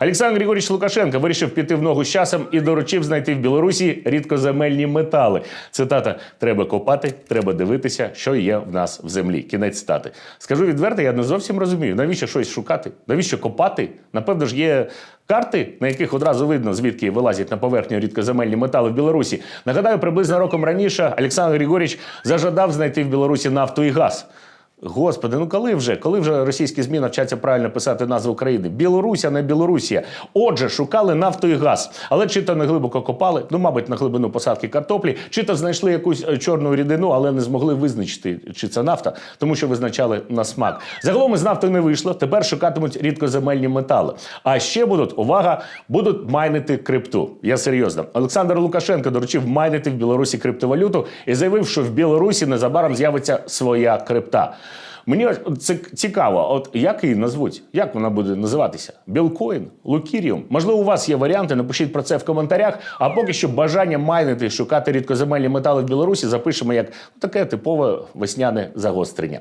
Олександр Григорійович Лукашенко вирішив піти в ногу з часом і доручив знайти в Білорусі рідкоземельні метали. Цитата: треба копати, треба дивитися, що є в нас в землі. Кінець цитати. Скажу відверто, я не зовсім розумію, навіщо щось шукати, навіщо копати? Напевно ж є. Карти, на яких одразу видно, звідки вилазять на поверхню рідкоземельні метали в Білорусі. Нагадаю, приблизно роком раніше Олександр Григорійович зажадав знайти в Білорусі нафту і газ. Господи, ну коли вже? Коли вже російські ЗМІ навчаться правильно писати назву України? Білорусь, а не Білорусія. Отже, шукали нафту і газ. Але чи то не глибоко копали, ну, мабуть, на глибину посадки картоплі, чи то знайшли якусь е, чорну рідину, але не змогли визначити, чи це нафта, тому що визначали на смак. Загалом із нафти не вийшло. Тепер шукатимуть рідкоземельні метали. А ще будуть, увага, будуть майнити крипту. Я серйозно. Олександр Лукашенко доручив майнити в Білорусі криптовалюту і заявив, що в Білорусі незабаром з'явиться своя крипта. Мені це цікаво, от як її назвуть? Як вона буде називатися? Білкоін? Лукіріум? Можливо, у вас є варіанти, напишіть про це в коментарях. А поки що бажання майнити, шукати рідкоземельні метали в Білорусі запишемо як таке типове весняне загострення.